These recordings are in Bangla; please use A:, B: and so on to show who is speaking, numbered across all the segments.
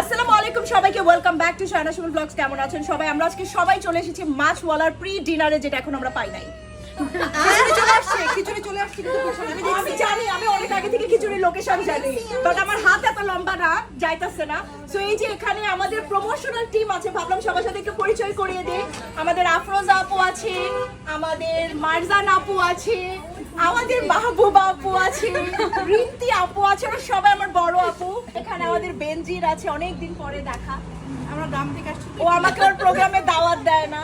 A: আসসালামু আলাইকুম সবাইকে welcome back to Shayna Suman blogs কেমন আছেন সবাই? আমরা আজকে সবাই চলে এসেছি মাছওয়ালার প্রি ডিনারে যেটা এখন আমরা পাই নাই।
B: চলে আসছে, খিচুড়ি চলে আসছে কিন্তু আমি
A: জানি, আমি অনেক আগে থেকে খিচুড়ির লোকেশন জানি বাট আমার হাত এত লম্বা না, যাইতাছে না। সো এই যে এখানে আমাদের প্রমোশনাল টিম আছে, ভাবলাম সবার সাথে একটু পরিচয় করিয়ে দিই। আমাদের আফরোজা আপু আছে, আমাদের মারজান আপু আছে আমাদের মাহবুবা আপু আছে রিন্তি আপু আছে ওরা সবাই আমার বড় আপু। এখানে আমাদের বেনজির আছে অনেক দিন পরে দেখা।
B: আমরা গ্রাম থেকে আসছি।
A: ও আমাকে ওর প্রোগ্রামে দাওয়াত দেয় না।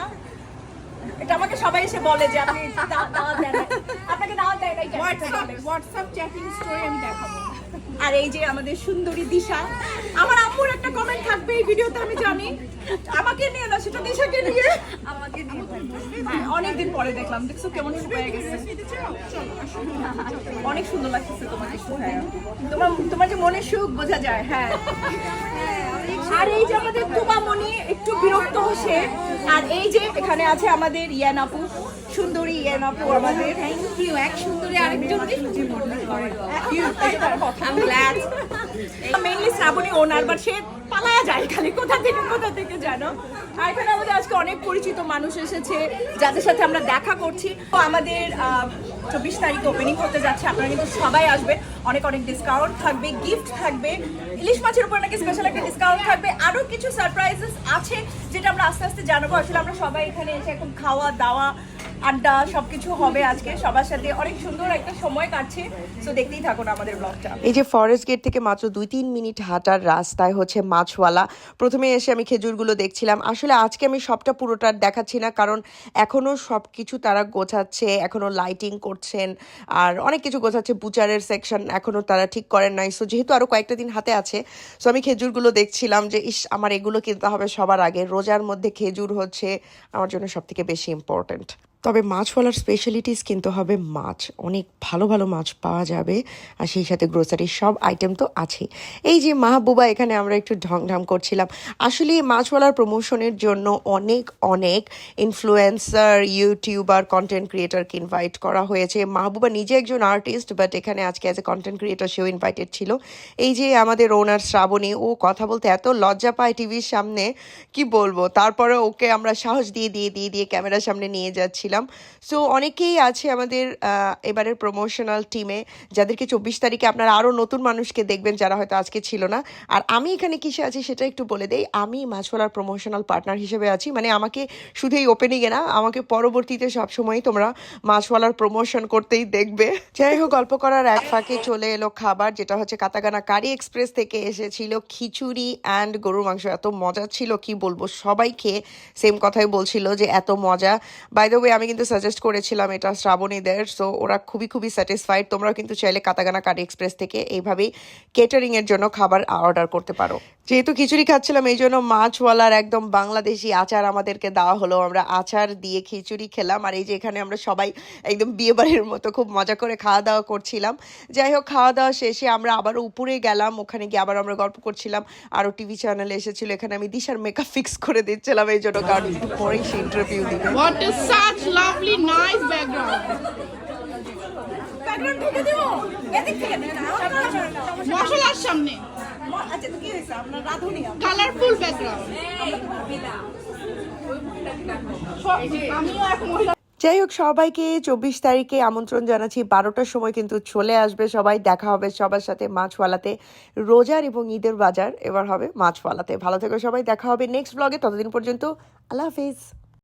A: এটা আমাকে সবাই এসে বলে যে আপনি দাওয়াত দেন না। আপনাকে দাওয়াত দেয় কেন?
B: হোয়াটসঅ্যাপ হোয়াটসঅ্যাপ চ্যাটিং স্টোরি আমি দেখাবো।
A: আর এই যে আমাদের সুন্দরী দিশা আমার আম্মুর একটা কমেন্ট ভিডিওতে আমি জানি। আমাকে নিয়ে না সেটা দিশাকে নিয়ে। আমাকে নিয়ে হ্যাঁ, অনেকদিন পরে দেখলাম। দেখছ কেমন হয়ে গেছে? অনেক সুন্দর লাগতেছে তোমাকে হ্যাঁ। তোমার তোমার যে মনে সুখ বোঝা যায় হ্যাঁ। আর এই যে আমাদের তুমামণি একটু বিরক্ত হচ্ছে আর এই যে এখানে আছে আমাদের ইয়ান আপু সুন্দরী ইয়ান আপু আমাদের।
B: থ্যাংক ইউ এক সুন্দরী আরেকজনকে মনে
A: মেইনলি শ্রাবণী ওনার বাট সে পালায়া যায় খালি কোথা থেকে কোথা থেকে জানো? আর এখানে আমাদের আজকে অনেক পরিচিত মানুষ এসেছে যাদের সাথে আমরা দেখা করছি। তো আমাদের চব্বিশ তারিখে ওপেনিং করতে যাচ্ছে, আপনারা কিন্তু সবাই আসবে। অনেক অনেক ডিসকাউন্ট থাকবে গিফট থাকবে, ইলিশ মাছের উপর নাকি স্পেশাল একটা ডিসকাউন্ট থাকবে আরও কিছু সারপ্রাইজেস আছে যেটা আমরা আস্তে আস্তে জানাব। আসলে আমরা সবাই এখানে এসে এখন খাওয়া দাওয়া আড্ডা, সবকিছু হবে আজকে। সবার সাথে অনেক সুন্দর একটা সময় কাটছে। তো দেখতেই থাকুন আমাদের ব্লগটা
C: এই যে ফরেস্ট গেট থেকে মাত্র দুই তিন মিনিট হাঁটার রাস্তায় হচ্ছে মাছওয়ালা। প্রথমে এসে আমি খেজুরগুলো দেখছিলাম। আসলে আজকে আমি সবটা পুরোটা দেখাচ্ছি না, কারণ এখনও সব কিছু তারা গোছাচ্ছে এখনও লাইটিং করছেন, আর অনেক কিছু গোছাচ্ছে। বুচারের সেকশন এখনও তারা ঠিক করেন নাই। সো যেহেতু আরও কয়েকটা দিন হাতে আছে সো আমি খেজুরগুলো দেখছিলাম যে, ইস, আমার এগুলো কিনতে হবে সবার আগে। রোজার মধ্যে খেজুর হচ্ছে আমার জন্য সব থেকে বেশি ইম্পর্ট্যান্ট তবে মাছওয়ালার স্পেশালিটিস কিন্তু হবে মাছ। অনেক ভালো ভালো মাছ পাওয়া যাবে আর সেই সাথে গ্রোসারির সব আইটেম তো আছে এই যে মাহবুবা, এখানে আমরা একটু ঢংঢাম করছিলাম। আসলে মাছওয়ালার প্রমোশনের জন্য অনেক অনেক ইনফ্লুয়েন্সার ইউটিউবার কন্টেন্ট ক্রিয়েটারকে ইনভাইট করা হয়েছে। মাহবুবা নিজে একজন আর্টিস্ট বাট এখানে আজকে অ্যাজ এ কন্টেন্ট ক্রিয়েটার সেও ইনভাইটেড ছিল। এই যে আমাদের ওনার শ্রাবণী, ও কথা বলতে এত লজ্জা পায় টিভির সামনে, কি বলব? তারপরে ওকে আমরা সাহস দিয়ে দিয়ে দিয়ে দিয়ে ক্যামেরার সামনে নিয়ে যাচ্ছিলাম। সো অনেকেই আছে আমাদের এবারের প্রমোশনাল টিমে যাদেরকে চব্বিশ তারিখে আপনারা আরও নতুন মানুষকে দেখবেন যারা হয়তো আজকে ছিল না। আর আমি এখানে কিসে আছি সেটা একটু বলে দেই। আমি মাছওয়ালার প্রমোশনাল পার্টনার হিসেবে আছি। মানে আমাকে শুধু এই ওপেনিংয়ে না, আমাকে পরবর্তীতে সবসময়ই তোমরা মাছওয়ালার প্রমোশন করতেই দেখবে। যাই হোক, গল্প করার এক ফাঁকে চলে এলো খাবার, যেটা হচ্ছে কাতাগানা কারি এক্সপ্রেস থেকে এসেছিল খিচুড়ি অ্যান্ড গরুর মাংস। এত মজা ছিল, কি বলব? সবাই খেয়ে সেম কথাই বলছিল যে এত মজা। বাই দ্য ওয়ে আমি কিন্তু সাজেস্ট করেছিলাম এটা শ্রাবণীদের সো ওরা খুবই খুবই স্যাটিসফাইড তোমরাও কিন্তু চাইলে কাতাগানা কারি এক্সপ্রেস থেকে এইভাবেই কেটারিং এর জন্য খাবার অর্ডার করতে পারো। যেহেতু খিচুড়ি খাচ্ছিলাম, এই জন্য মাছওয়ালার একদম বাংলাদেশি আচার আমাদেরকে দেওয়া হলো। আমরা আচার দিয়ে খিচুড়ি খেলাম, আর এই যে এখানে আমরা সবাই একদম বিয়ে বাড়ির মতো খুব মজা করে খাওয়া দাওয়া করছিলাম। যাই হোক খাওয়া দাওয়া শেষে আমরা আবারও উপরে গেলাম, ওখানে গিয়ে আবার আমরা গল্প করছিলাম। আরও টিভি চ্যানেলে এসেছিল, এখানে আমি দিশার মেকআপ ফিক্স করে দিচ্ছিলাম, এই জন্য কারণ একটু পরেই সে ইন্টারভিউ দিবে।
B: Such lovely nice background
A: background ঢেকে দেবো? এদিক থেকে
B: মশলার সামনে।
A: আচ্ছা তো কি হয়েছে? আপনার রাঁধুনি।
B: কালারফুল ব্যাকগ্রাউন্ড আমিও এক মহিলা
C: যাই হোক সবাইকে চব্বিশ তারিখে আমন্ত্রণ জানাচ্ছি। বারোটার সময় কিন্তু চলে আসবে সবাই। দেখা হবে সবার সাথে মাছওয়ালাতে। রোজার এবং ঈদের বাজার এবার হবে মাছওয়ালাতে। ভালো থেকো সবাই। দেখা হবে নেক্সট ব্লগে। ততদিন পর্যন্ত আল্লাহ হাফিজ।